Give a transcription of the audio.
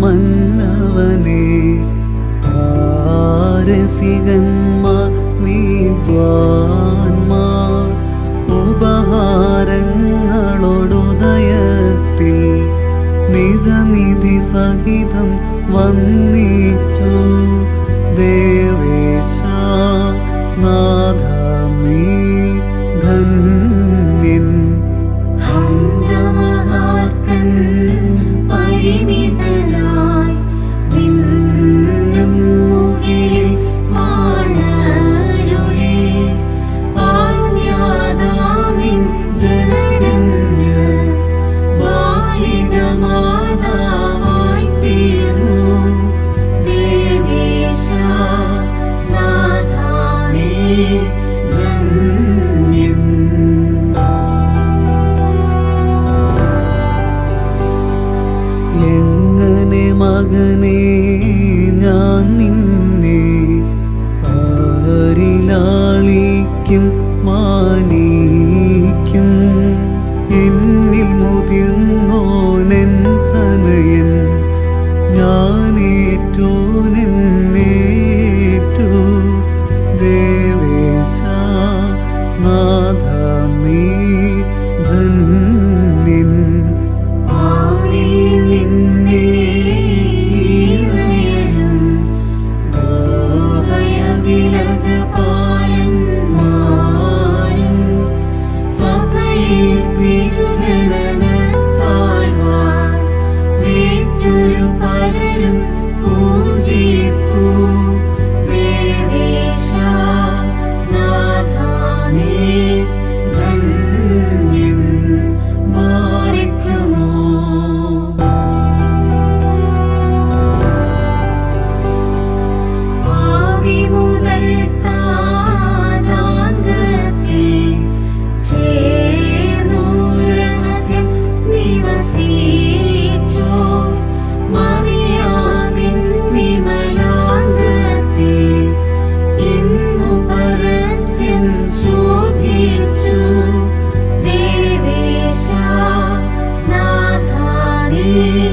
മന്നവനെ താരസികന്മാർ വിദ്വാൻമാർ ഉപഹാരങ്ങളോടുദയത്തിൽ നിജനിധി സഹിതം വന്നിച്ചു. അങ്ങനെ മകനെ ഞാൻ നിന്നെ പാരിലാളിക്കും മാനിക്കും. എന്നിൽ മുതിർന്നോനെൻ തനയൻ ഞാനേറ്റോനെ Espírito. you.